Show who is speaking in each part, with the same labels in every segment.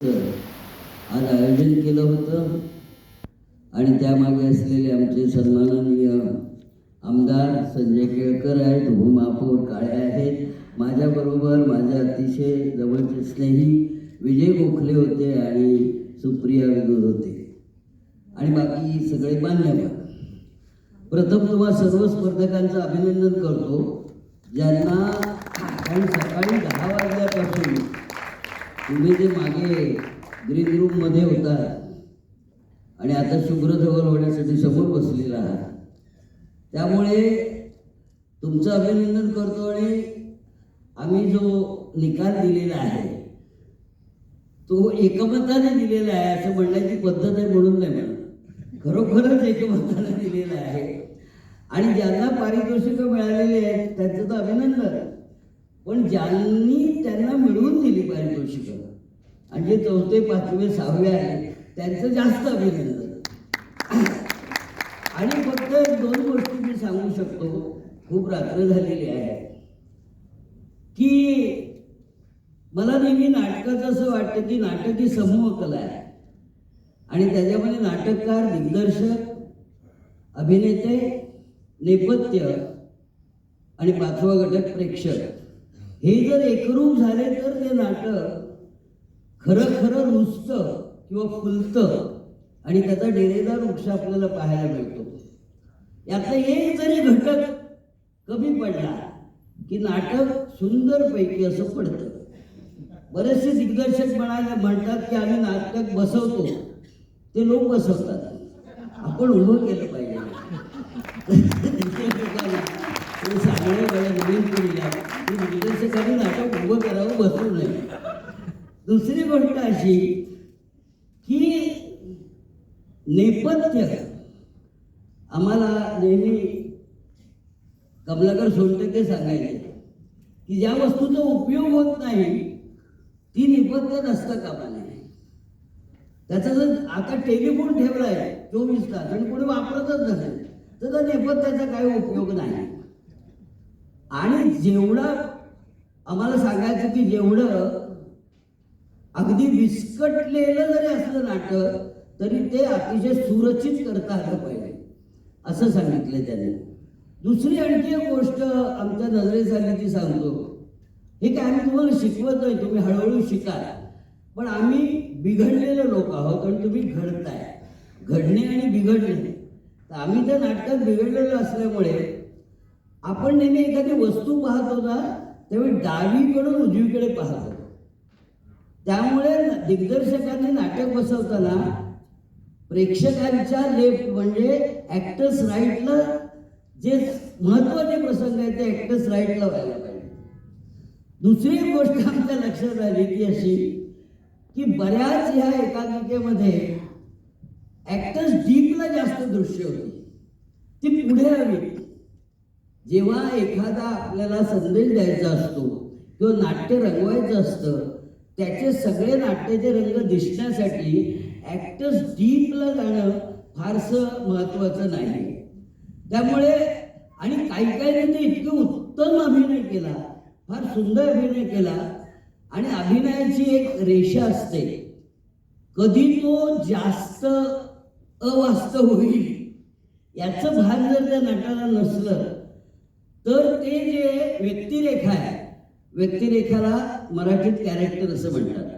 Speaker 1: आज आयोजन केलं होतं. आणि त्यामागे असलेले आमचे सन्माननीय आमदार संजय केळकर आहेत. भूमापूर काळे आहेत. माझ्याबरोबर माझे अतिशय जवळचे स्नेही विजय गोखले होते आणि सुप्रिया विनोद होते. आणि बाकी सगळे मान्यवर प्रथम तुम्हा सर्व स्पर्धकांचं अभिनंदन करतो. ज्यांना कारण सकाळी दहा वाजल्यापासून तुम्ही जे मागे ग्रीन रूममध्ये होता आणि आता शुभ्रधवल होण्यासाठी समोर बसलेला आहात. त्यामुळे तुमचं अभिनंदन करतो आणि आम्ही जो निकाल दिलेला आहे तो एकमताने दिलेला आहे असं म्हणण्याची पद्धत आहे म्हणून नाही म्हणत. खरोखरच एकमताने दिलेला आहे. आणि ज्यांना पारितोषिकं मिळालेली आहेत त्यांचं तर अभिनंदन पण ज्यांनी त्यांना मिळवून दिली पारितोषिकं आणि जे चौथे पाचवे सहावे आहेत त्यांचं जास्त अभिनंदन. आणि फक्त दोन गोष्टी मी सांगू शकतो खूप रात्र झालेली आहे. की मला नेहमी नाटकाचं असं वाटतं की नाटक ही समूह कला आहे. आणि त्याच्यामध्ये नाटककार दिग्दर्शक अभिनेते नेपथ्य आणि पाचवा घटक प्रेक्षक. हे जर एकरूप झाले तर ते नाटक खरं खरं रुजतं किंवा फुलतं आणि त्याचा डेरेदार वृक्ष आपल्याला पाहायला मिळतो. यातला एक जरी घटक कमी पडला की नाटक सुंदरपैकी असं पडतं. बरेचसे दिग्दर्शक म्हणाले म्हणतात की आम्ही नाटक बसवतो ते लोक बसवतात. आपण उभं केलं पाहिजे ते सांगणे मला नवीन पिढीला की दिग्दर्शकांनी नाटक बसू नये. दुसरी गोष्ट अशी की नेपथ्य. आम्हाला नेहमी कमलाकर सोनटके सांगायचे की ज्या वस्तूचा उपयोग होत नाही ती नेपथ्यात असतं कामा नये त्याचा जर आता टेलिफोन ठेवलाय चोवीस तास आणि कोणी वापरतच नसेल तर त्या नेपथ्याचा काही उपयोग नाही. आणि जेवढा आम्हाला सांगायचं की जेवढं अगदी विस्कटलेलं जरी असलं नाटक तरी ते अतिशय सुरक्षित करता आलं पाहिजे. असं सांगितलं त्याने. दुसरी आणखी एक गोष्ट आमच्या नजरेस आली ती सांगतो. हे काय आम्ही तुम्हाला शिकवत नाही तुम्ही हळूहळू शिकाल पण आम्ही बिघडलेले लोक आहोत आणि तुम्ही घडताय. घडणे आणि बिघडणे. तर आम्ही त्या नाटकात बिघडलेलो असल्यामुळे आपण नेहमी एखादी वस्तू पाहतो ना त्यावेळी डावीकडून उजवीकडे पाहतो. त्यामुळे दिग्दर्शकांनी नाटक बसवताना प्रेक्षकांच्या लेफ्ट म्हणजे ऍक्टर्स राईटला जे महत्त्वाचे प्रसंग आहेत ते ऍक्टर्स राईटला व्हायला पाहिजे. दुसरी गोष्ट आमच्या लक्षात आली ती अशी की बऱ्याच ह्या एकांकिकेमध्ये ऍक्टर्स डीपला जास्त दृश्य होती. ती पुढे हवी. जेव्हा एखादा आपल्याला संदेश द्यायचा असतो किंवा नाट्य रंगवायचं असतं त्याचे सगळे नाट्याचे रंग दिसण्यासाठी ॲक्टर्स डीपला जाणं फारसं महत्वाचं नाही त्यामुळे आणि काही काही ते इतकं उत्तम अभिनय केला फार सुंदर अभिनय केला आणि अभिनयाची एक रेषा असते. कधी तो जास्त अवास्तव होईल याचं भान जर त्या नटाला नसलं तर ते जे व्यक्तिरेखा आहे व्यक्तिरेखाला मराठीत कॅरेक्टर असं म्हणतात.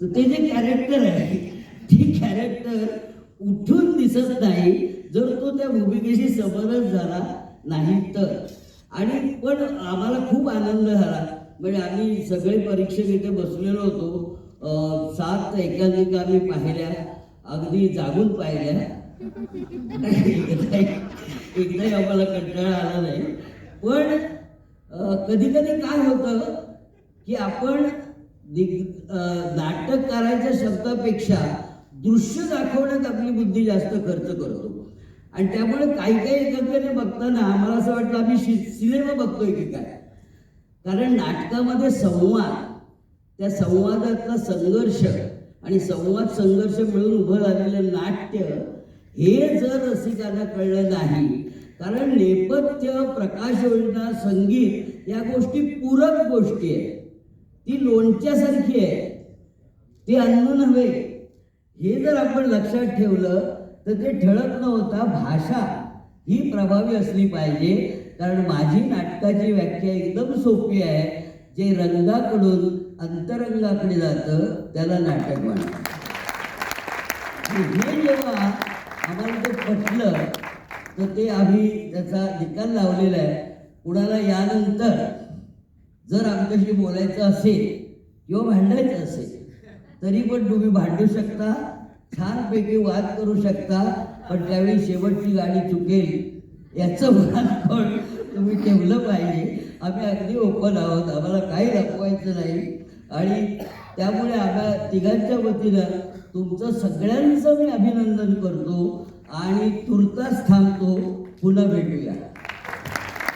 Speaker 1: तर ते जे कॅरेक्टर आहे ते कॅरेक्टर उठून दिसत नाही जर तो त्या भूमिकेशी समरस झाला नाही तर. आणि पण आम्हाला खूप आनंद झाला. म्हणजे आम्ही सगळे परीक्षक इथे बसलेलो होतो. सात एकांकिका आम्ही पाहिल्या अगदी जागून पाहिल्या. एकदाही आम्हाला कंटाळा आला नाही. पण कधी कधी काय होतं की आपण नाटक करायच्या शब्दापेक्षा दृश्य दाखवण्यात आपली बुद्धी जास्त खर्च करतो. आणि त्यामुळे काही काही एकत्रित बघताना आम्हाला असं वाटलं आम्ही शि- सिनेमा बघतोय की काय? कारण नाटकामध्ये संवाद त्या संवादातला संघर्ष आणि संवाद संघर्ष मिळून उभं झालेलं नाट्य हे जर रसिकांना कळलं नाही कारण नेपथ्य प्रकाश योजना संगीत या गोष्टी पूरक गोष्टी आहे ती लोणच्यासारखी आहे ते अन्न नव्हे. हे जर आपण लक्षात ठेवलं तर ते ठळक न होता भाषा ही प्रभावी असली पाहिजे. कारण माझी नाटकाची व्याख्या एकदम सोपी आहे. जे रंगाकडून अंतरंगाकडे जातं त्याला नाटक म्हणतात. हे जेव्हा आम्हाला ते पटलं तर ते आम्ही त्याचा निकाल लावलेला आहे. कुणाला यानंतर जर आमच्याशी बोलायचं असेल किंवा भांडायचं असेल तरी पण तुम्ही भांडू शकता छानपैकी वाद करू शकता पण त्यावेळी शेवटची गाडी चुकेल याचं भान पण तुम्ही ठेवलं पाहिजे. आम्ही अगदी ओपन आहोत आम्हाला काही दाखवायचं नाही. आणि त्यामुळे आम्हा तिघांच्या वतीनं तुमचं सगळ्यांचं मी अभिनंदन करतो. आणि तुर्तास थांबतो पुन्हा भेटूया.